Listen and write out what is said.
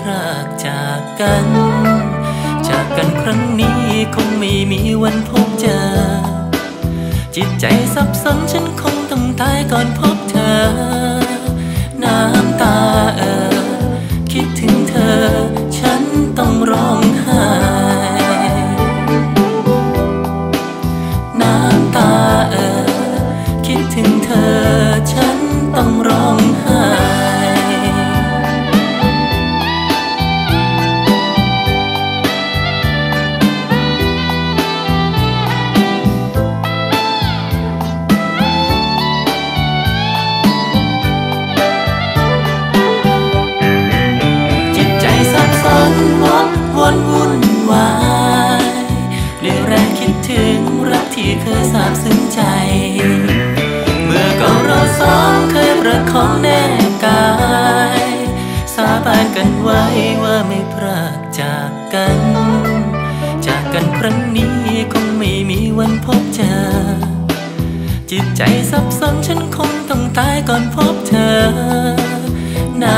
พรากจากกัน จากกันครั้งนี้คงไม่มีวันพบเจอ จิตใจสับสนฉันคงต้องตายก่อนพบเธอ น้ำตาเออ คิดถึงเธอ ฉันต้องร้องไห้น้ำตาเออ คิดถึงเธอ คิดถึงรักที่เคยสาบซึ้งใจ เมื่อก่อนเราสองเคยประคองแน่กาย สาบานกันไว้ว่าไม่พรากจากกัน จากกันครั้งนี้คงไม่มีวันพบเจอ จิตใจสับสนฉันคงต้องตายก่อนพบเธอนา